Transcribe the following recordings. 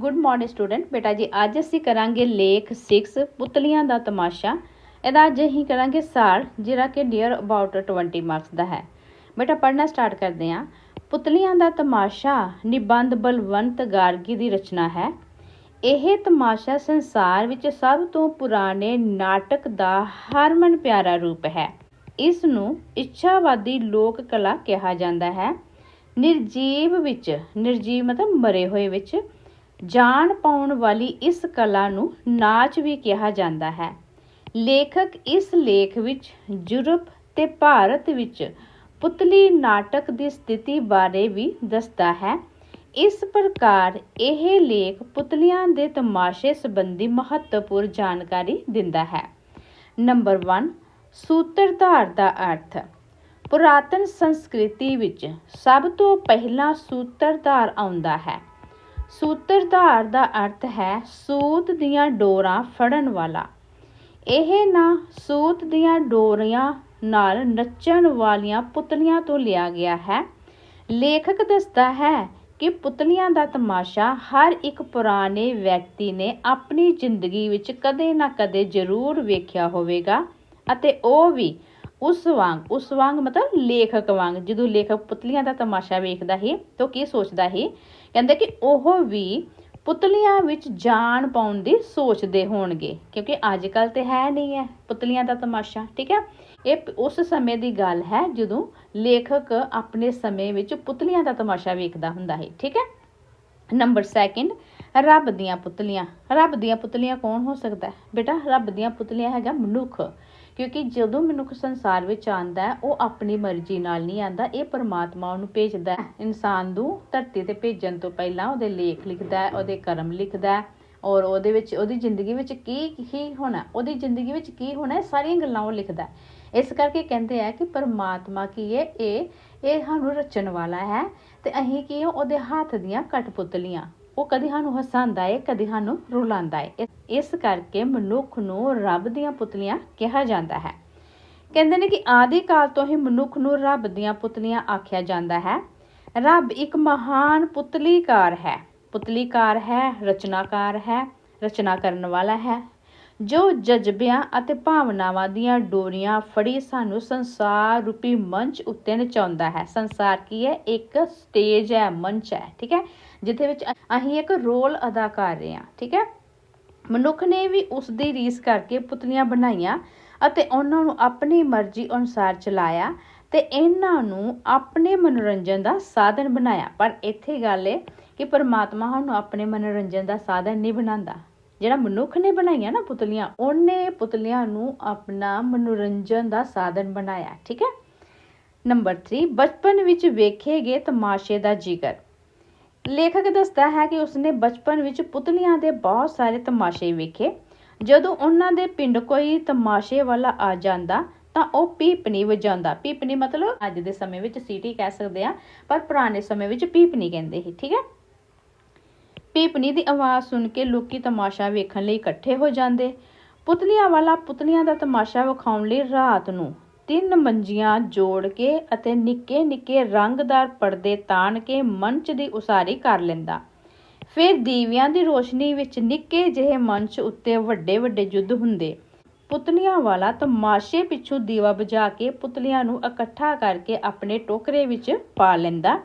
Good morning student ਬੇਟਾ ਜੀ, ਅੱਜ ਅਸੀਂ ਕਰਾਂਗੇ ਲੇਖ 6 ਪੁਤਲੀਆਂ ਦਾ ਤਮਾਸ਼ਾ। ਇਹਦਾ ਅੱਜ ਅਸੀਂ ਕਰਾਂਗੇ ਸਾਰ, ਜਿਹੜਾ ਕਿ ਨੀਅਰ ਅਬਾਊਟ 20 ਮਾਰਕਸ ਦਾ ਹੈ। ਬੇਟਾ, ਪੜ੍ਹਨਾ ਸਟਾਰਟ ਕਰਦੇ ਹਾਂ। ਪੁਤਲੀਆਂ ਦਾ ਤਮਾਸ਼ਾ ਨਿਬੰਧ ਬਲਵੰਤ ਗਾਰਗੀ ਦੀ ਰਚਨਾ ਹੈ। ਇਹ ਤਮਾਸ਼ਾ ਸੰਸਾਰ ਵਿੱਚ ਸਭ ਤੋਂ ਪੁਰਾਣੇ ਨਾਟਕ ਦਾ ਹਰਮਨ ਪਿਆਰਾ ਰੂਪ ਹੈ। ਇਸ ਨੂੰ ਇੱਛਾਵਾਦੀ ਲੋਕ ਕਲਾ ਕਿਹਾ ਜਾਂਦਾ ਹੈ। ਨਿਰਜੀਵ ਵਿੱਚ, ਨਿਰਜੀਵ ਮਤਲਬ ਮਰੇ ਹੋਏ ਵਿੱਚ ਜਾਣ ਪਾਉਣ ਵਾਲੀ ਇਸ ਕਲਾ ਨੂੰ ਨਾਚ ਵੀ ਕਿਹਾ ਜਾਂਦਾ ਹੈ। ਲੇਖਕ ਇਸ ਲੇਖ ਵਿੱਚ ਯੂਰਪ ਤੇ ਭਾਰਤ ਵਿੱਚ ਪੁਤਲੀ ਨਾਟਕ ਦੀ ਸਥਿਤੀ ਬਾਰੇ ਵੀ ਦੱਸਦਾ ਹੈ। ਇਸ ਪ੍ਰਕਾਰ ਇਹ ਲੇਖ ਪੁਤਲੀਆਂ ਦੇ ਤਮਾਸ਼ੇ ਸੰਬੰਧੀ ਮਹੱਤਵਪੂਰਨ ਜਾਣਕਾਰੀ ਦਿੰਦਾ ਹੈ। ਨੰਬਰ 1 ਸੂਤਰਧਾਰ ਦਾ ਅਰਥ। ਪੁਰਾਤਨ ਸੰਸਕ੍ਰਿਤੀ ਵਿੱਚ ਸਭ ਤੋਂ ਪਹਿਲਾਂ ਸੂਤਰਧਾਰ ਆਉਂਦਾ ਹੈ। ਸੂਤਰਧਾਰ ਦਾ ਅਰਥ ਹੈ ਸੂਤ ਦੀਆਂ ਡੋਰਾਂ ਫੜਨ ਵਾਲਾ। ਇਹ ਨਾਂ ਸੂਤ ਦੀਆਂ ਡੋਰੀਆਂ ਨਾਲ ਨੱਚਣ ਵਾਲੀਆਂ ਪੁਤਲੀਆਂ ਤੋਂ ਲਿਆ ਗਿਆ ਹੈ। ਲੇਖਕ ਦੱਸਦਾ ਹੈ ਕਿ ਪੁਤਲੀਆਂ ਦਾ ਤਮਾਸ਼ਾ ਹਰ ਇੱਕ ਪੁਰਾਣੇ ਵਿਅਕਤੀ ਨੇ ਆਪਣੀ ਜ਼ਿੰਦਗੀ ਵਿੱਚ ਕਦੇ ਨਾ ਕਦੇ ਜ਼ਰੂਰ ਵੇਖਿਆ ਹੋਵੇਗਾ ਅਤੇ ਉਹ ਵੀ ਉਸ ਵਾਂਗ ਉਸ ਵਾਂਗ ਮਤਲਬ ਲੇਖਕ ਵਾਂਗ, ਜਦੋਂ ਲੇਖਕ ਪੁਤਲੀਆਂ ਦਾ ਤਮਾਸ਼ਾ ਵੇਖਦਾ ਹੈ ਤਾਂ ਕੀ ਸੋਚਦਾ ਹੈ ਕਹਿੰਦੇ ਕਿ ਉਹ ਵੀ ਪੁਤਲੀਆਂ ਵਿੱਚ ਜਾਨ ਪਾਉਣ ਦੀ ਸੋਚਦੇ ਹੋਣਗੇ, ਕਿਉਂਕਿ ਅੱਜ ਕੱਲ ਤੇ ਹੈ ਨਹੀਂ ਹੈ ਪੁਤਲੀਆਂ ਦਾ ਤਮਾਸ਼ਾ, ਠੀਕ ਹੈ? ਇਹ ਉਸ ਸਮੇਂ ਦੀ ਗੱਲ ਹੈ ਜਦੋਂ ਲੇਖਕ ਆਪਣੇ ਸਮੇਂ ਵਿੱਚ ਪੁਤਲੀਆਂ ਦਾ ਤਮਾਸ਼ਾ ਵੇਖਦਾ ਹੁੰਦਾ ਹੈ ਠੀਕ ਹੈ? ਨੰਬਰ 2 ਰੱਬ ਦੀਆਂ ਪੁਤਲੀਆਂ, ਰੱਬ ਦੀਆਂ ਪੁਤਲੀਆਂ ਕੌਣ ਹੋ ਸਕਦਾ? ਬੇਟਾ, ਰੱਬ ਦੀਆਂ ਪੁਤਲੀਆਂ ਹੈਗਾ ਮਨੁੱਖ। ਕਿਉਂਕਿ ਜਦੋਂ ਮਨੁੱਖ ਸੰਸਾਰ ਵਿੱਚ ਆਂਦਾ ਹੈ, ਉਹ ਆਪਣੀ ਮਰਜ਼ੀ ਨਾਲ ਨਹੀਂ ਆਂਦਾ ਇਹ ਪਰਮਾਤਮਾ ਉਹਨੂੰ ਭੇਜਦਾ ਹੈ। ਇਨਸਾਨ ਨੂੰ ਧਰਤੀ ਤੇ ਭੇਜਣ ਤੋਂ ਪਹਿਲਾਂ ਉਹਦੇ ਲੇਖ ਲਿਖਦਾ ਹੈ, ਉਹਦੇ ਕਰਮ ਲਿਖਦਾ ਹੈ ਔਰ ਉਹਦੇ ਵਿੱਚ, ਉਹਦੀ ਜ਼ਿੰਦਗੀ ਵਿੱਚ ਕੀ ਕੀ ਹੋਣਾ, ਉਹਦੀ ਜ਼ਿੰਦਗੀ ਵਿੱਚ ਕੀ ਹੋਣਾ ਸਾਰੀਆਂ ਗੱਲਾਂ ਉਹ ਲਿਖਦਾ ਇਸ ਕਰਕੇ ਕਹਿੰਦੇ ਆ ਕਿ ਪਰਮਾਤਮਾ ਕੀ ਹੈ ਇਹ ਇਹ ਸਾਨੂੰ ਰਚਣ ਵਾਲਾ ਹੈ ਤੇ ਅਸੀਂ ਕੀ ਉਹਦੇ ਹੱਥ ਦੀਆਂ ਕਠਪੁਤਲੀਆਂ ਉਹ ਕਦੇ ਸਾਨੂੰ ਹਸਾਉਂਦਾ ਏ, ਕਦੇ ਸਾਨੂੰ ਰੁਲਾਉਂਦਾ ਏ। ਇਸ ਕਰਕੇ ਮਨੁੱਖ ਨੂੰ ਰੱਬ ਦੀਆਂ ਪੁਤਲੀਆਂ ਕਿਹਾ ਜਾਂਦਾ ਹੈ। ਕਹਿੰਦੇ ਨੇ ਕਿ ਆਦਿ ਕਾਲ ਤੋਂ ਹੀ ਮਨੁੱਖ ਨੂੰ ਰੱਬ ਦੀਆਂ ਪੁਤਲੀਆਂ ਆਖਿਆ ਜਾਂਦਾ ਹੈ। ਰੱਬ ਇੱਕ ਮਹਾਨ ਪੁਤਲੀਕਾਰ ਹੈ। ਪੁਤਲੀਕਾਰ ਹੈ, ਰਚਨਾਕਾਰ ਹੈ, ਰਚਨਾ ਕਰਨ ਵਾਲਾ ਹੈ। ਜੋ ਜਜ਼ਬਿਆਂ ਅਤੇ ਭਾਵਨਾਵਾਂ ਦੀਆਂ ਡੋਰੀਆਂ ਫੜੀ ਸਾਨੂੰ ਸੰਸਾਰ ਰੂਪੀ ਮੰਚ ਉੱਤੇ ਨਚਾਉਂਦਾ ਹੈ। ਸੰਸਾਰ ਕੀ ਹੈ? ਇੱਕ ਸਟੇਜ ਹੈ, ਮੰਚ ਹੈ, ਠੀਕ ਹੈ? ਜਿੱਥੇ ਵਿੱਚ ਅਸੀਂ ਇੱਕ ਰੋਲ ਅਦਾ ਕਰ ਰਹੇ ਹਾਂ, ਠੀਕ ਹੈ? ਮਨੁੱਖ ਨੇ ਵੀ ਉਸ ਦੀ ਰੀਸ ਕਰਕੇ ਪੁਤਲੀਆਂ ਬਣਾਈਆਂ ਅਤੇ ਉਹਨਾਂ ਨੂੰ ਆਪਣੀ ਮਰਜ਼ੀ ਅਨੁਸਾਰ ਚਲਾਇਆ ਤੇ ਇਹਨਾਂ ਨੂੰ ਆਪਣੇ ਮਨੋਰੰਜਨ ਦਾ ਸਾਧਨ ਬਣਾਇਆ। ਪਰ ਇੱਥੇ ਗੱਲ ਹੈ ਕਿ ਪਰਮਾਤਮਾ ਸਾਨੂੰ ਆਪਣੇ ਮਨੋਰੰਜਨ ਦਾ ਸਾਧਨ ਨਹੀਂ ਬਣਾਉਂਦਾ। ਜਿਹੜਾ ਮਨੁੱਖ ਨੇ ਬਣਾਈਆਂ ਨਾ ਪੁਤਲੀਆਂ, ਉਹਨੇ ਪੁਤਲੀਆਂ ਨੂੰ ਆਪਣਾ ਮਨੋਰੰਜਨ ਦਾ ਸਾਧਨ ਬਣਾਇਆ, ਠੀਕ ਹੈ? ਨੰਬਰ 3 ਬਚਪਨ ਵਿੱਚ ਵੇਖੇ ਗਏ ਤਮਾਸ਼ੇ ਦਾ ਜ਼ਿਕਰ। ਲੇਖਕ ਦੱਸਦਾ ਹੈ ਕਿ ਉਸਨੇ ਬਚਪਨ ਵਿੱਚ ਪੁਤਲੀਆਂ ਦੇ ਬਹੁਤ ਸਾਰੇ ਤਮਾਸ਼ੇ ਵੇਖੇ। ਜਦੋਂ ਉਹਨਾਂ ਦੇ ਪਿੰਡ ਕੋਈ ਤਮਾਸ਼ੇ ਵਾਲਾ ਆ ਜਾਂਦਾ, ਤਾਂ ਉਹ ਪੀਪਣੀ ਵਜਾਉਂਦਾ। ਪੀਪਣੀ ਮਤਲਬ ਅੱਜ ਦੇ ਸਮੇਂ ਵਿੱਚ ਸੀਟੀ ਕਹਿ ਸਕਦੇ ਆ ਪਰ ਪੁਰਾਣੇ ਸਮੇਂ ਵਿੱਚ ਪੀਪਣੀ ਕਹਿੰਦੇ ਸੀ, ਠੀਕ ਹੈ? ਪੀਪਣੀ ਦੀ ਆਵਾਜ਼ ਸੁਣ ਕੇ ਲੋਕੀ ਤਮਾਸ਼ਾ ਵੇਖਣ ਲਈ ਇਕੱਠੇ ਹੋ ਜਾਂਦੇ। ਪੁਤਲੀਆਂ ਵਾਲਾ ਪੁਤਲੀਆਂ ਦਾ ਤਮਾਸ਼ਾ ਵਿਖਾਉਣ ਲਈ ਰਾਤ ਨੂੰ ਤਿੰਨ ਮੰਜੀਆਂ ਜੋੜ ਕੇ ਅਤੇ ਨਿੱਕੇ ਨਿੱਕੇ ਰੰਗਦਾਰ ਪਰਦੇ ਤਾਣ ਕੇ ਮੰਚ ਦੀ ਉਸਾਰੀ ਕਰ ਲੈਂਦਾ। ਫਿਰ ਦੀਵਿਆਂ ਦੀ ਰੋਸ਼ਨੀ ਵਿੱਚ ਨਿੱਕੇ ਜਿਹੇ ਮੰਚ ਉੱਤੇ ਵੱਡੇ ਵੱਡੇ ਯੁੱਧ ਹੁੰਦੇ। ਪੁਤਲੀਆਂ ਵਾਲਾ ਤਮਾਸ਼ੇ ਪਿੱਛੋਂ ਦੀਵਾ ਬੁਝਾ ਕੇ ਪੁਤਲੀਆਂ ਨੂੰ ਇਕੱਠਾ ਕਰਕੇ ਆਪਣੇ ਟੋਕਰੇ ਵਿੱਚ ਪਾ ਲੈਂਦਾ।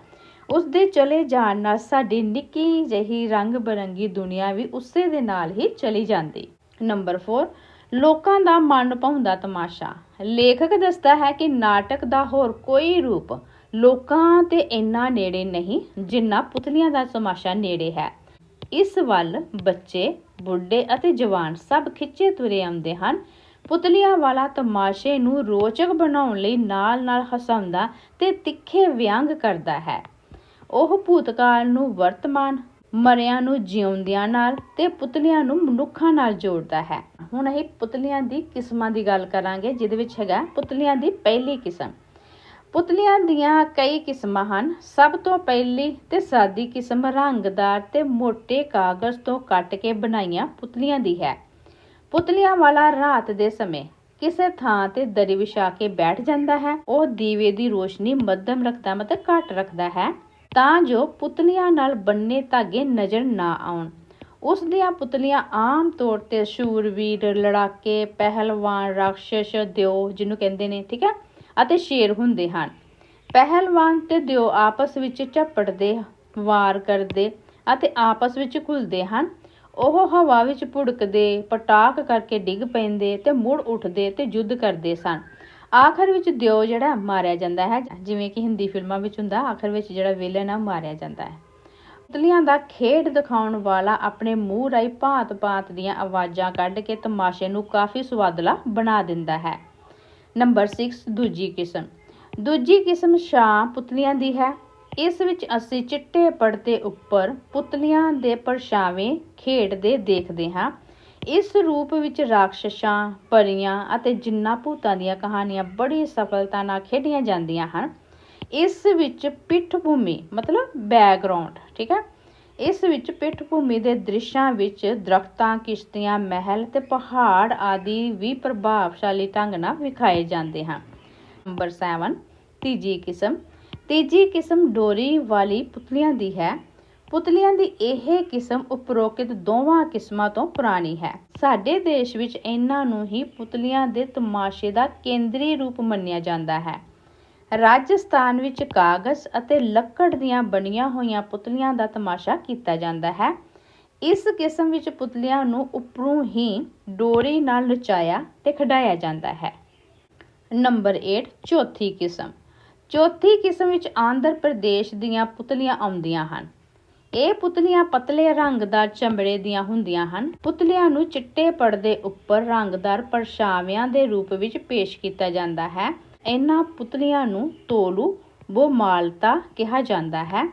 ਉਸ ਦੇ ਚਲੇ ਜਾਣ ਨਾਲ ਸਾਡੀ ਨਿੱਕੀ ਜਿਹੀ ਰੰਗ ਬਰੰਗੀ ਦੁਨੀਆ ਵੀ ਉਸੇ ਦੇ ਨਾਲ ਹੀ ਚਲੀ ਜਾਂਦੀ। ਨੰਬਰ 4 ਲੋਕਾਂ ਦਾ ਮਨ ਭਾਉਂਦਾ ਤਮਾਸ਼ਾ। ਲੇਖਕ ਦੱਸਦਾ ਹੈ ਕਿ ਨਾਟਕ ਦਾ ਹੋਰ ਕੋਈ ਰੂਪ ਲੋਕਾਂ ਤੇ ਇੰਨਾ ਨੇੜੇ ਨਹੀਂ, ਜਿੰਨਾ ਪੁਤਲੀਆਂ ਦਾ ਤਮਾਸ਼ਾ ਨੇੜੇ ਹੈ। ਇਸ ਵੱਲ ਬੱਚੇ, ਬੁੱਢੇ ਅਤੇ ਜਵਾਨ ਸਭ ਖਿੱਚੇ ਤੁਰੇ ਆਉਂਦੇ ਹਨ। ਪੁਤਲੀਆਂ ਵਾਲਾ ਤਮਾਸ਼ੇ ਨੂੰ ਰੋਚਕ ਬਣਾਉਣ ਲਈ ਨਾਲ-ਨਾਲ ਹਸਾਉਂਦਾ ਤੇ ਤਿੱਖੇ ਵਿਅੰਗ ਕਰਦਾ ਹੈ। ਉਹ ਭੂਤਕਾਲ ਨੂੰ ਵਰਤਮਾਨ ਮਰਿਆਂ ਨੂੰ ਜਿਉਂਦਿਆਂ ਨਾਲ ਤੇ ਪੁਤਲੀਆਂ ਨੂੰ ਮਨੁੱਖਾਂ ਨਾਲ ਜੋੜਦਾ ਹੈ। ਹੁਣ ਅਸੀਂ ਪੁਤਲੀਆਂ ਦੀ ਕਿਸਮਾਂ ਦੀ ਗੱਲ ਕਰਾਂਗੇ, ਜਿਹਦੇ ਵਿੱਚ ਹੈਗਾ ਪੁਤਲੀਆਂ ਦੀ ਪਹਿਲੀ ਕਿਸਮ। ਪੁਤਲੀਆਂ ਦੀਆਂ ਕਈ ਕਿਸਮਾਂ ਹਨ। ਸਭ ਤੋਂ ਪਹਿਲੀ ਤੇ ਸਾਦੀ ਕਿਸਮ ਰੰਗਦਾਰ ਤੇ ਮੋٹے ਕਾਗਜ਼ ਤੋਂ ਕੱਟ ਕੇ ਬਣਾਈਆਂ ਪੁਤਲੀਆਂ ਦੀ ਹੈ। ਪੁਤਲਿਆਂ ਵਾਲਾ ਰਾਤ ਦੇ ਸਮੇਂ ਕਿਸੇ ਥਾਂ ਤੇ ਦਰੀ ਵਿਛਾ ਕੇ ਬੈਠ ਜਾਂਦਾ ਹੈ। ਉਹ ਦੀਵੇ ਦੀ ਰੋਸ਼ਨੀ ਮੱਧਮ ਰੱਖਦਾ ਮਤਲਬ ਘੱਟ ਰੱਖਦਾ ਹੈ। ਤਾਂ ਜੋ ਪੁਤਲੀਆਂ ਨਾਲ ਬੰਨੇ ਧਾਗੇ ਨਜ਼ਰ ਨਾ ਆਉਣ। ਉਸ ਦੀਆਂ ਪੁਤਲੀਆਂ ਆਮ ਤੌਰ ਤੇ ਸ਼ੂਰਵੀਰ, ਲੜਾਕੇ, ਪਹਿਲਵਾਨ ਰਾਖਸ਼ ਦਿਓ ਜਿਹਨੂੰ ਕਹਿੰਦੇ ਨੇ, ਠੀਕ ਹੈ, ਅਤੇ ਸ਼ੇਰ ਹੁੰਦੇ ਹਨ। ਪਹਿਲਵਾਨ ਤੇ ਦਿਓ ਆਪਸ ਵਿੱਚ ਝਪਟਦੇ, ਵਾਰ ਕਰਦੇ ਅਤੇ ਆਪਸ ਵਿੱਚ ਘੁਲਦੇ ਹਨ। ਉਹ ਹਵਾ ਵਿੱਚ ਭੁੜਕਦੇ, ਪਟਾਕ ਕਰਕੇ ਡਿੱਗ ਪੈਂਦੇ ਤੇ ਮੁੜ ਉੱਠਦੇ ਤੇ ਯੁੱਧ ਕਰਦੇ ਸਨ। ਆਖਰ ਵਿੱਚ ਦਿਓ ਜਿਹੜਾ ਮਾਰਿਆ ਜਾਂਦਾ ਹੈ, ਜਿਵੇਂ ਕਿ ਹਿੰਦੀ ਫਿਲਮਾਂ ਵਿੱਚ ਹੁੰਦਾ, ਆਖਰ ਵਿੱਚ ਜਿਹੜਾ ਵਿਲਨ ਆ, ਉਹ ਮਾਰਿਆ ਜਾਂਦਾ ਹੈ। ਪੁਤਲੀਆਂ ਦਾ ਖੇਡ ਦਿਖਾਉਣ ਵਾਲਾ ਆਪਣੇ ਮੂੰਹ ਰਾਹੀਂ ਭਾਂਤ-ਭਾਂਤ ਦੀਆਂ ਆਵਾਜ਼ਾਂ ਕੱਢ ਕੇ ਤਮਾਸ਼ੇ ਨੂੰ ਕਾਫੀ ਸੁਆਦਲਾ ਬਣਾ ਦਿੰਦਾ ਹੈ। ਨੰਬਰ 6 ਦੂਜੀ ਕਿਸਮ। ਦੂਜੀ ਕਿਸਮ ਸ਼ਾਂ ਪੁਤਲੀਆਂ ਦੀ ਹੈ। ਇਸ ਵਿੱਚ ਅਸੀਂ ਚਿੱਟੇ ਪਰਦੇ ਉੱਪਰ ਪੁਤਲੀਆਂ ਦੇ ਪਰਛਾਵੇਂ ਖੇਡਦੇ ਦੇਖਦੇ ਹਾਂ। ਇਸ ਰੂਪ ਵਿੱਚ ਰਾਖਸ਼ਾਂ, ਪਰੀਆਂ ਅਤੇ ਜਿੰਨਾ ਭੂਤਾਂ ਦੀਆਂ ਕਹਾਣੀਆਂ ਬੜੀ ਸਫਲਤਾ ਨਾਲ ਖੇਡੀਆਂ ਜਾਂਦੀਆਂ ਹਨ, ਇਸ ਵਿੱਚ ਪਿੱਠ ਭੂਮੀ ਮਤਲਬ ਬੈਕਗ੍ਰਾਉਂਡ ਠੀਕ ਹੈ? ਇਸ ਵਿੱਚ ਪਿੱਠ ਭੂਮੀ ਦੇ ਦ੍ਰਿਸ਼ਾਂ ਵਿੱਚ ਦਰਖਤਾਂ, ਕਿਸ਼ਤੀਆਂ, ਮਹਿਲ ਤੇ ਪਹਾੜ ਆਦਿ ਵੀ ਪ੍ਰਭਾਵਸ਼ਾਲੀ ਢੰਗ ਨਾਲ ਵਿਖਾਏ ਜਾਂਦੇ ਹਨ। ਨੰਬਰ 7 ਤੀਜੀ ਕਿਸਮ ਤੀਜੀ ਕਿਸਮ ਡੋਰੀ ਵਾਲੀ ਪੁਤਲੀਆਂ ਦੀ ਹੈ। ਪੁਤਲੀਆਂ ਦੀ ਇਹ ਕਿਸਮ ਉਪਰੋਕਤ ਦੋਵਾਂ ਕਿਸਮਾਂ ਤੋਂ ਪੁਰਾਣੀ ਹੈ। ਸਾਡੇ ਦੇਸ਼ ਵਿੱਚ ਇਹਨਾਂ ਨੂੰ ਹੀ ਪੁਤਲੀਆਂ ਦੇ ਤਮਾਸ਼ੇ ਦਾ ਕੇਂਦਰੀ ਰੂਪ ਮੰਨਿਆ ਜਾਂਦਾ ਹੈ। ਰਾਜਸਥਾਨ ਵਿੱਚ ਕਾਗਜ਼ ਅਤੇ ਲੱਕੜ ਦੀਆਂ ਬਣੀਆਂ ਹੋਈਆਂ ਪੁਤਲੀਆਂ ਦਾ ਤਮਾਸ਼ਾ ਕੀਤਾ ਜਾਂਦਾ ਹੈ। ਇਸ ਕਿਸਮ ਵਿੱਚ ਪੁਤਲਿਆਂ ਨੂੰ ਉੱਪਰੋਂ ਹੀ ਡੋਰੀ ਨਾਲ ਨਚਾਇਆ ਤੇ ਖਿਡਾਇਆ ਜਾਂਦਾ ਹੈ। ਨੰਬਰ 8 ਚੌਥੀ ਕਿਸਮ। ਚੌਥੀ ਕਿਸਮ ਵਿੱਚ ਆਂਧਰ ਪ੍ਰਦੇਸ਼ ਦੀਆਂ ਪੁਤਲੀਆਂ ਆਉਂਦੀਆਂ ਹਨ। ਇਹ ਪੁਤਲੀਆਂ ਪਤਲੇ ਰੰਗਦਾਰ ਚਮੜੇ ਦੀਆਂ ਹੁੰਦੀਆਂ ਹਨ। ਪੁਤਲਿਆਂ ਨੂੰ ਚਿੱਟੇ ਪਰਦੇ ਉੱਪਰ ਰੰਗਦਾਰ ਪਰਛਾਵਿਆਂ ਦੇ ਰੂਪ ਵਿੱਚ ਪੇਸ਼ ਕੀਤਾ ਜਾਂਦਾ ਹੈ। ਇਹਨਾਂ ਪੁਤਲੀਆਂ ਨੂੰ ਤੋਲੂ ਬੋਮਾਲਤਾ ਕਿਹਾ ਜਾਂਦਾ ਹੈ।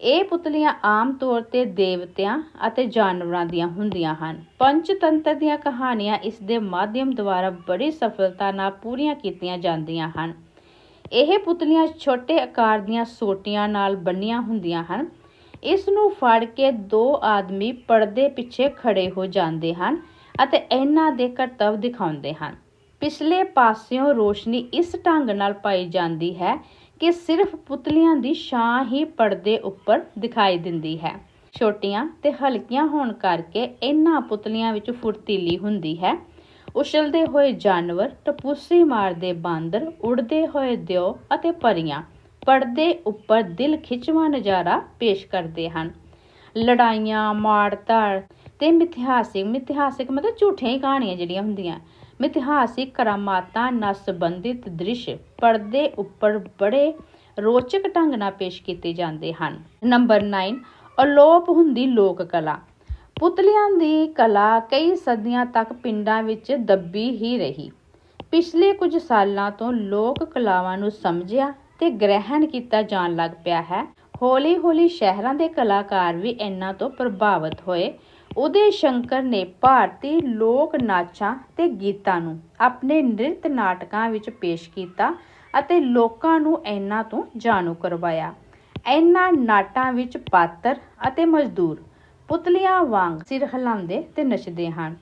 ਇਹ ਪੁਤਲੀਆਂ ਆਮ ਤੌਰ ਤੇ ਦੇਵਤਿਆਂ ਅਤੇ ਜਾਨਵਰਾਂ ਦੀਆਂ ਹੁੰਦੀਆਂ ਹਨ। ਪੰਚਤੰਤਰ ਦੀਆਂ ਕਹਾਣੀਆਂ ਇਸ ਦੇ ਮਾਧਿਅਮ ਦੁਆਰਾ ਬੜੀ ਸਫਲਤਾ ਨਾਲ ਪੂਰੀਆਂ ਕੀਤੀਆਂ ਜਾਂਦੀਆਂ ਹਨ। ਇਹ ਪੁਤਲੀਆਂ ਛੋਟੇ ਆਕਾਰ ਦੀਆਂ ਸੋਟੀਆਂ ਨਾਲ ਬੰਨੀਆਂ ਹੁੰਦੀਆਂ ਹਨ। ਇਸ ਨੂੰ ਫੜ ਕੇ ਦੋ ਆਦਮੀ ਪਰਦੇ ਪਿੱਛੇ ਖੜੇ ਹੋ ਜਾਂਦੇ ਹਨ ਅਤੇ ਇਹਨਾਂ ਦੇ ਕਰਤੱਵ ਦਿਖਾਉਂਦੇ ਹਨ। ਪਿਛਲੇ ਪਾਸਿਓਂ ਰੋਸ਼ਨੀ ਇਸ ਢੰਗ ਨਾਲ ਪਾਈ ਜਾਂਦੀ ਹੈ ਕਿ ਸਿਰਫ ਪੁਤਲੀਆਂ ਦੀ ਛਾਂ ਹੀ ਪਰਦੇ ਉੱਪਰ ਦਿਖਾਈ ਦਿੰਦੀ ਹੈ। ਛੋਟੀਆਂ ਤੇ ਹਲਕੀਆਂ ਹੋਣ ਕਰਕੇ ਇਹਨਾਂ ਪੁਤਲੀਆਂ ਵਿੱਚ ਫੁਰਤੀਲੀ ਹੁੰਦੀ ਹੈ। ਉਛਲਦੇ ਹੋਏ ਜਾਨਵਰ, ਟਪੂਸੀ ਮਾਰਦੇ ਬਾਂਦਰ, ਉੜਦੇ ਹੋਏ ਦਿਓ ਅਤੇ ਪਰੀਆਂ ਪਰਦੇ ਉੱਪਰ ਦਿਲ ਖਿੱਚਵਾਂ ਨਜ਼ਾਰਾ ਪੇਸ਼ ਕਰਦੇ ਹਨ। ਲੜਾਈਆਂ, ਮਾਰਧਾੜ ਤੇ ਮਿਥਿਹਾਸਿਕ ਮਿਥਿਹਾਸਿਕ ਮਤਲਬ ਝੂਠੀਆਂ ਹੀ ਕਹਾਣੀਆਂ ਜਿਹੜੀਆਂ ਹੁੰਦੀਆਂ। ਮਿਥਿਹਾਸਿਕ ਕਰਾਮਾਤਾਂ ਨਾਲ ਸੰਬੰਧਿਤ ਦ੍ਰਿਸ਼ ਪਰਦੇ ਉੱਪਰ ਬੜੇ ਰੋਚਕ ਢੰਗ ਨਾਲ ਪੇਸ਼ ਕੀਤੇ ਜਾਂਦੇ ਹਨ। ਨੰਬਰ 9 ਅਲੋਪ ਹੁੰਦੀ ਲੋਕ ਕਲਾ। ਪੁਤਲਿਆਂ ਦੀ ਕਲਾ ਕਈ ਸਦੀਆਂ ਤੱਕ ਪਿੰਡਾਂ ਵਿੱਚ ਦੱਬੀ ਹੀ ਰਹੀ। ਪਿਛਲੇ ਕੁਝ ਸਾਲਾਂ ਤੋਂ ਲੋਕ ਕਲਾਵਾਂ ਨੂੰ ਸਮਝਿਆ ਤੇ ਗ੍ਰਹਿਣ ਕੀਤਾ ਜਾਣ ਲੱਗ ਪਿਆ ਹੈ। ਹੌਲੀ-ਹੌਲੀ ਸ਼ਹਿਰਾਂ ਦੇ ਕਲਾਕਾਰ ਵੀ ਇਹਨਾਂ ਤੋਂ ਪ੍ਰਭਾਵਿਤ ਹੋਏ। ਉਦੈ ਸ਼ੰਕਰ ਨੇ ਭਾਰਤੀ ਲੋਕ ਨਾਚਾਂ ਤੇ ਗੀਤਾਂ ਨੂੰ ਆਪਣੇ ਨ੍ਰਿਤ ਨਾਟਕਾਂ ਵਿੱਚ ਪੇਸ਼ ਕੀਤਾ ਅਤੇ ਲੋਕਾਂ ਨੂੰ ਇਹਨਾਂ ਤੋਂ ਜਾਣੂ ਕਰਵਾਇਆ। ਇਹਨਾਂ ਨਾਟਾਂ ਵਿੱਚ ਪਾਤਰ ਅਤੇ ਮਜ਼ਦੂਰ ਪੁਤਲੀਆਂ ਵਾਂਗ ਸਿਰ ਹਿਲਾਉਂਦੇ ਤੇ ਨੱਚਦੇ ਹਨ।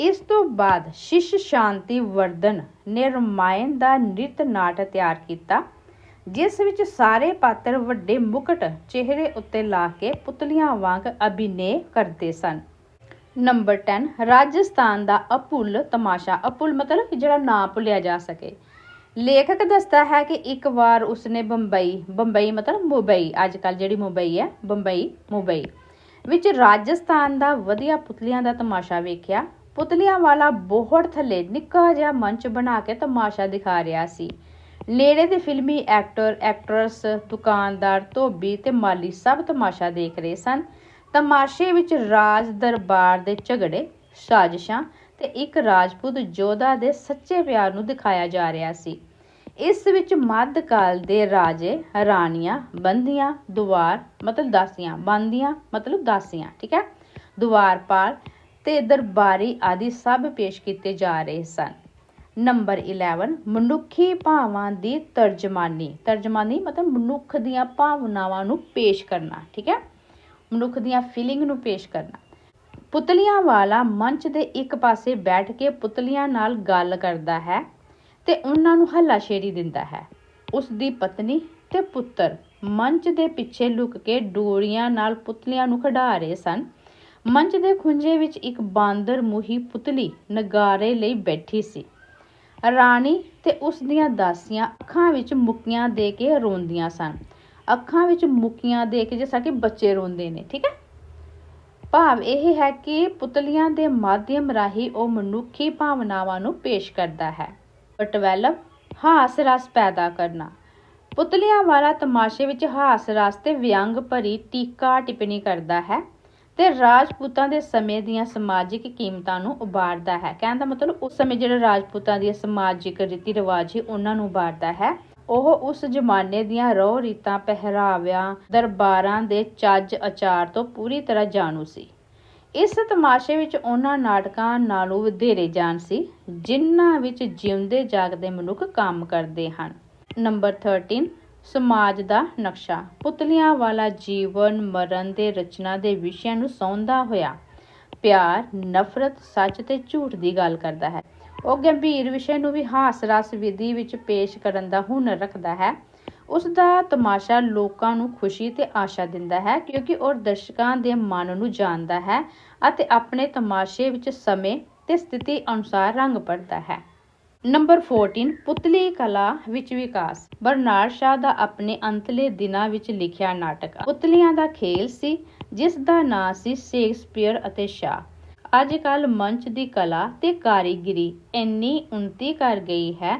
ਇਸ ਤੋਂ ਬਾਅਦ ਸ਼ਿਸ਼ ਸ਼ਾਂਤੀ ਵਰਧਨ ਨੇ ਰਮਾਇਣ ਦਾ ਨ੍ਰਿਤ ਨਾਟਕ ਤਿਆਰ ਕੀਤਾ। ਜਿਸ ਵਿੱਚ ਸਾਰੇ ਪਾਤਰ ਵੱਡੇ ਮੁਕਟ ਚਿਹਰੇ ਉੱਤੇ ਲਾ ਕੇ ਪੁਤਲੀਆਂ ਵਾਂਗ ਅਭਿਨੇ ਕਰਦੇ ਸਨ। ਨੰਬਰ 10 ਰਾਜਸਥਾਨ ਦਾ ਅਪੁੱਲ ਤਮਾਸ਼ਾ। ਅਪੁੱਲ ਮਤਲਬ ਜਿਹੜਾ ਨਾ ਭੁੱਲਿਆ ਜਾ ਸਕੇ। ਲੇਖਕ ਦੱਸਦਾ ਹੈ ਕਿ ਇੱਕ ਵਾਰ ਉਸਨੇ ਬੰਬਈ ਬੰਬਈ ਮਤਲਬ ਮੁੰਬਈ ਅੱਜ ਕੱਲ ਜਿਹੜੀ ਮੁੰਬਈ ਹੈ, ਬੰਬਈ, ਮੁੰਬਈ ਵਿੱਚ ਰਾਜਸਥਾਨ ਦਾ ਵਧੀਆ ਪੁਤਲੀਆਂ ਦਾ ਤਮਾਸ਼ਾ ਵੇਖਿਆ। ਪੁਤਲੀਆਂ ਵਾਲਾ ਬੋਹੜ ਥੱਲੇ ਨਿੱਕਾ ਜਿਹਾ ਮੰਚ ਬਣਾ ਕੇ ਤਮਾਸ਼ਾ ਦਿਖਾ ਰਿਹਾ ਸੀ। ਨੇੜੇ ਦੇ ਫਿਲਮੀ ਐਕਟਰ, ਐਕਟਰਸ, ਦੁਕਾਨਦਾਰ, ਧੋਬੀ ਤੇ ਮਾਲੀ ਸਭ ਤਮਾਸ਼ਾ ਦੇਖ ਰਹੇ ਸਨ। ਤਮਾਸ਼ੇ ਵਿੱਚ ਰਾਜ ਦਰਬਾਰ ਦੇ ਝਗੜੇ, ਸਾਜ਼ਿਸ਼ਾਂ ਤੇ ਇੱਕ ਰਾਜਪੂਤ ਯੋਧਾ ਦੇ ਸੱਚੇ ਪਿਆਰ ਨੂੰ ਦਿਖਾਇਆ ਜਾ ਰਿਹਾ ਸੀ। ਇਸ ਵਿੱਚ ਮੱਧਕਾਲ ਦੇ ਰਾਜੇ, ਰਾਣੀਆਂ, ਬੰਦੀਆਂ, ਦੁਆਰ, ਮਤਲਬ ਦਾਸੀਆਂ, ਬੰਦੀਆਂ, ਮਤਲਬ ਦਾਸੀਆਂ, ਠੀਕ ਹੈ? ਦੁਆਰਪਾਲ ਤੇ ਦਰਬਾਰੀ ਆਦਿ ਸਭ ਪੇਸ਼ ਕੀਤੇ ਜਾ ਰਹੇ ਸਨ। ਨੰਬਰ 11 ਮਨੁੱਖੀ ਭਾਵਾਂ ਦੀ ਤਰਜਮਾਨੀ। ਤਰਜਮਾਨੀ ਮਤਲਬ ਮਨੁੱਖ ਦੀਆਂ ਭਾਵਨਾਵਾਂ ਨੂੰ ਪੇਸ਼ ਕਰਨਾ, ਠੀਕ ਹੈ? ਮਨੁੱਖ ਦੀਆਂ ਫੀਲਿੰਗ ਨੂੰ ਪੇਸ਼ ਕਰਨਾ। ਪੁਤਲੀਆਂ ਵਾਲਾ ਮੰਚ ਦੇ ਇੱਕ ਪਾਸੇ ਬੈਠ ਕੇ ਪੁਤਲੀਆਂ ਨਾਲ ਗੱਲ ਕਰਦਾ ਹੈ ਤੇ ਉਹਨਾਂ ਨੂੰ ਹੱਲਾਸ਼ੇਰੀ ਦਿੰਦਾ ਹੈ। ਉਸ ਦੀ ਪਤਨੀ ਤੇ ਪੁੱਤਰ ਮੰਚ ਦੇ ਪਿੱਛੇ ਲੁਕ ਕੇ ਡੋਰੀਆਂ ਨਾਲ ਪੁਤਲੀਆਂ ਨੂੰ ਖਿਡਾ ਰਹੇ ਸਨ। ਮੰਚ ਦੇ ਖੁੰਝੇ ਵਿੱਚ ਇੱਕ ਬਾਂਦਰ ਮੁਹੀ ਪੁਤਲੀ ਨਗਾਰੇ ਲਈ ਬੈਠੀ ਸੀ। ਰਾਣੀ ਤੇ ਉਸ ਦੀਆਂ ਦਾਸੀਆਂ ਅੱਖਾਂ ਵਿੱਚ ਮੁੱਕੀਆਂ ਦੇ ਕੇ ਰੋਂਦੀਆਂ ਸਨ। ਅੱਖਾਂ ਵਿੱਚ ਮੁੱਕੀਆਂ ਦੇ ਕੇ, ਜਿਸ ਤਰ੍ਹਾਂ ਕਿ ਬੱਚੇ ਰੋਂਦੇ ਨੇ, ਠੀਕ ਹੈ? ਭਾਵ ਇਹ ਹੈ ਕਿ ਪੁਤਲੀਆਂ ਦੇ ਮਾਧਿਅਮ ਰਾਹੀਂ ਉਹ ਮਨੁੱਖੀ ਭਾਵਨਾਵਾਂ ਨੂੰ ਪੇਸ਼ ਕਰਦਾ ਹੈ। ਡਿਵੈਲਪ ਹਾਸ ਰਸ ਪੈਦਾ ਕਰਨਾ। ਪੁਤਲੀਆਂ ਵਾਲਾ ਤਮਾਸ਼ੇ ਵਿੱਚ ਹਾਸ ਰਸ ਤੇ ਵਿਅੰਗ ਭਰੀ ਟੀਕਾ ਟਿੱਪਣੀ ਕਰਦਾ ਹੈ। ਤੇ ਰਾਜਪੂਤਾਂ ਦੇ ਸਮੇਂ ਦੀਆਂ ਸਮਾਜਿਕ ਕੀਮਤਾਂ ਨੂੰ ਉਭਾਰਦਾ ਹੈ। ਕਹਿਣ ਦਾ ਮਤਲਬ ਉਸ ਸਮੇਂ ਜਿਹੜੇ ਰਾਜਪੂਤਾਂ ਦੀਆਂ ਸਮਾਜਿਕ ਰੀਤੀ ਰਿਵਾਜ ਸੀ, ਉਹਨਾਂ ਨੂੰ ਉਭਾਰਦਾ ਹੈ। ਉਹ ਉਸ ਜ਼ਮਾਨੇ ਦੀਆਂ ਰਹੁ ਰੀਤਾਂ, ਪਹਿਰਾਵਿਆਂ, ਦਰਬਾਰਾਂ ਦੇ ਚੱਜ ਅਚਾਰ ਤੋਂ ਪੂਰੀ ਤਰ੍ਹਾਂ ਜਾਣੂ ਸੀ। ਇਸ ਤਮਾਸ਼ੇ ਵਿੱਚ ਉਹਨਾਂ ਨਾਟਕਾਂ ਨਾਲੋਂ ਵਧੇਰੇ ਜਾਣ ਸੀ, ਜਿਨ੍ਹਾਂ ਵਿੱਚ ਜਿਉਂਦੇ ਜਾਗਦੇ ਮਨੁੱਖ ਕੰਮ ਕਰਦੇ ਹਨ। ਨੰਬਰ 13 ਸਮਾਜ ਦਾ ਨਕਸ਼ਾ। ਪੁਤਲੀਆਂ ਵਾਲਾ ਜੀਵਨ ਮਰਨ ਦੇ ਰਚਨਾ ਦੇ ਵਿਸ਼ਿਆਂ ਨੂੰ ਸੌਂਦਾ ਹੋਇਆ। ਪਿਆਰ, ਨਫ਼ਰਤ ਸੱਚ ਤੇ ਝੂਠ ਦੀ ਗੱਲ ਕਰਦਾ ਹੈ। ਉਹ ਗੰਭੀਰ ਵਿਸ਼ੇ ਨੂੰ ਵੀ ਹਾਸ ਰਸ ਵਿਧੀ ਵਿੱਚ ਪੇਸ਼ ਕਰਨ ਦਾ ਹੁਨਰ ਰੱਖਦਾ ਹੈ। ਉਸ ਦਾ ਤਮਾਸ਼ਾ ਲੋਕਾਂ ਨੂੰ ਖੁਸ਼ੀ ਤੇ ਆਸ਼ਾ ਦਿੰਦਾ ਹੈ ਕਿਉਂਕਿ ਉਹ ਦਰਸ਼ਕਾਂ ਦੇ ਮਨ ਨੂੰ ਜਾਣਦਾ ਹੈ ਅਤੇ ਆਪਣੇ ਤਮਾਸ਼ੇ ਵਿੱਚ ਸਮੇਂ ਤੇ ਸਥਿਤੀ ਅਨੁਸਾਰ ਰੰਗ ਭਰਦਾ ਹੈ। ਨੰਬਰ 14 ਪੁਤਲੀ ਕਲਾ ਵਿੱਚ ਵਿਕਾਸ। ਬਰਨਾਰਡ ਸ਼ਾਹ ਦਾ ਆਪਣੇ ਅੰਤਲੇ ਦਿਨਾਂ ਵਿੱਚ ਲਿਖਿਆ ਨਾਟਕ। ਪੁਤਲੀਆਂ ਦਾ ਖੇਲ ਸੀ, ਜਿਸ ਦਾ ਨਾਂ ਸੀ ਸ਼ੇਕਸਪੀਅਰ ਅਤੇ ਸ਼ਾਹ। ਅੱਜ ਕੱਲ ਮੰਚ ਦੀ ਕਲਾ ਤੇ ਕਾਰੀਗਰੀ ਇੰਨੀ ਉન્નਤੀ ਕਰ ਗਈ ਹੈ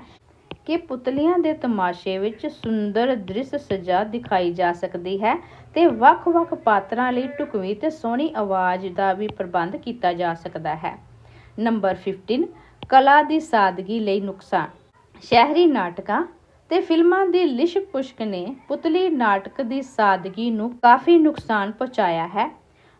ਕਿ ਪੁਤਲੀਆਂ ਦੇ ਤਮਾਸ਼ੇ ਵਿੱਚ ਸੁੰਦਰ ਦ੍ਰਿਸ਼ ਸਜਾ ਦਿਖਾਈ ਜਾ ਸਕਦੀ ਹੈ ਤੇ ਵੱਖ-ਵੱਖ ਪਾਤਰਾਂ ਲਈ ਢੁਕਵੀਂ ਤੇ ਸੋਹਣੀ ਆਵਾਜ਼ ਦਾ ਵੀ ਪ੍ਰਬੰਧ ਕੀਤਾ ਜਾ ਸਕਦਾ ਹੈ। ਨੰਬਰ 15 ਕਲਾ ਦੀ ਸਾਦਗੀ ਲਈ ਨੁਕਸਾਨ। ਸ਼ਹਿਰੀ ਨਾਟਕਾਂ ਤੇ ਫਿਲਮਾਂ ਦੀ ਲਿਸ਼ਕ ਪੁਸ਼ਕ ਨੇ ਪੁਤਲੀ ਨਾਟਕ ਦੀ ਸਾਦਗੀ ਨੂੰ ਕਾਫੀ ਨੁਕਸਾਨ ਪਹੁੰਚਾਇਆ ਹੈ।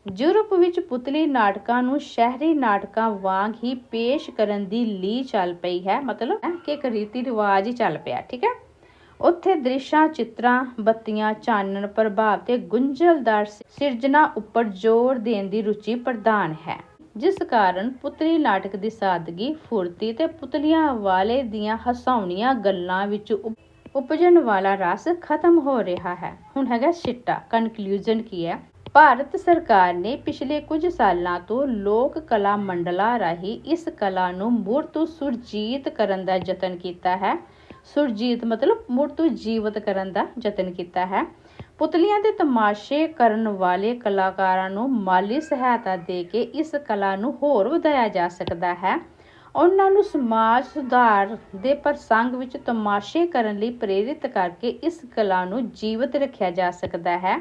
ਯੂਰਪ ਵਿੱਚ ਪੁਤਲੀ ਨਾਟਕਾਂ ਨੂੰ ਸ਼ਹਿਰੀ ਨਾਟਕਾਂ ਵਾਂਗ ਹੀ ਪੇਸ਼ ਕਰਨ ਦੀ ਲੀ ਚੱਲ ਪਈ ਹੈ। ਮਤਲਬ ਕਿ ਇੱਕ ਰੀਤੀ ਰਿਵਾਜ ਹੀ ਚੱਲ ਪਿਆ, ਠੀਕ ਹੈ? ਉੱਥੇ ਦ੍ਰਿਸ਼ਾਂ, ਚਿੱਤਰਾਂ, ਬੱਤੀਆਂ, ਚਾਨਣ, ਪ੍ਰਭਾਵ ਤੇ ਗੁੰਝਲਦਾਰ ਸਿਰਜਣਾ ਉੱਪਰ ਜ਼ੋਰ ਦੇਣ ਦੀ ਰੁਚੀ ਪ੍ਰਧਾਨ ਹੈ। ਜਿਸ ਕਾਰਨ ਪੁਤਲੀ ਨਾਟਕ ਦੀ ਸਾਦਗੀ, ਫੁਰਤੀ ਤੇ ਪੁਤਲੀਆਂ ਵਾਲੇ ਦੀਆਂ ਹਸਾਉਣੀਆਂ ਗੱਲਾਂ ਵਿੱਚ ਉਪਜਣ ਵਾਲਾ ਰਸ ਖਤਮ ਹੋ ਰਿਹਾ ਹੈ। ਹੁਣ ਹੈਗਾ ਸਿੱਟਾ ਕਨਕਲੂਜਨ ਕੀ ਹੈ? ਭਾਰਤ ਸਰਕਾਰ ਨੇ ਪਿਛਲੇ ਕੁਝ ਸਾਲਾਂ ਤੋਂ ਲੋਕ ਕਲਾ ਮੰਡਲਾਂ ਰਾਹੀਂ ਇਸ ਕਲਾ ਨੂੰ ਮੁੜ ਤੋਂ ਸੁਰਜੀਤ ਕਰਨ ਦਾ ਯਤਨ ਕੀਤਾ ਹੈ। ਸੁਰਜੀਤ ਮਤਲਬ ਮੁੜ ਤੋਂ ਜੀਵਤ ਕਰਨ ਦਾ ਯਤਨ ਕੀਤਾ ਹੈ। ਪੁਤਲੀਆਂ ਦੇ ਤਮਾਸ਼ੇ ਕਰਨ ਵਾਲੇ ਕਲਾਕਾਰਾਂ ਨੂੰ ਮਾਲੀ ਸਹਾਇਤਾ ਦੇ ਕੇ ਇਸ ਕਲਾ ਨੂੰ ਹੋਰ ਵਧਾਇਆ ਜਾ ਸਕਦਾ ਹੈ। ਉਹਨਾਂ ਨੂੰ ਸਮਾਜ ਸੁਧਾਰ ਦੇ ਪ੍ਰਸੰਗ ਵਿੱਚ ਤਮਾਸ਼ੇ ਕਰਨ ਲਈ ਪ੍ਰੇਰਿਤ ਕਰਕੇ ਇਸ ਕਲਾ ਨੂੰ ਜੀਵਤ ਰੱਖਿਆ ਜਾ ਸਕਦਾ ਹੈ।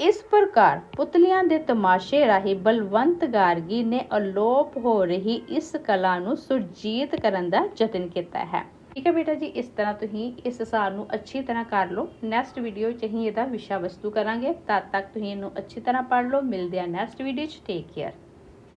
ਇਸ ਪ੍ਰਕਾਰ ਪੁਤਲੀਆਂ ਦੇ ਤਮਾਸ਼ੇ ਰਾਹੀਂ ਬਲਵੰਤ ਗਾਰਗੀ ਨੇ ਅਲੋਪ ਹੋ ਰਹੀ ਇਸ ਕਲਾ ਨੂੰ ਸੁਰਜੀਤ ਕਰਨ ਦਾ ਯਤਨ ਕੀਤਾ ਹੈ। ਠੀਕ ਹੈ ਬੇਟਾ ਜੀ, ਇਸ ਤਰ੍ਹਾਂ ਤੁਸੀਂ ਇਸ ਸਾਲ ਨੂੰ ਅੱਛੀ ਤਰ੍ਹਾਂ ਕਰ ਲਓ। ਨੈਕਸਟ ਵੀਡੀਓ ਵਿੱਚ ਅਸੀਂ ਇਹਦਾ ਵਿਸ਼ਾ ਵਸਤੂ ਕਰਾਂਗੇ। ਤਦ ਤੱਕ ਤੁਸੀਂ ਇਹਨੂੰ ਅੱਛੀ ਤਰ੍ਹਾਂ ਪੜ੍ਹ ਲਓ। ਮਿਲਦੇ ਆ ਨੈਕਸਟ ਵੀਡੀਓ 'ਚ। Take care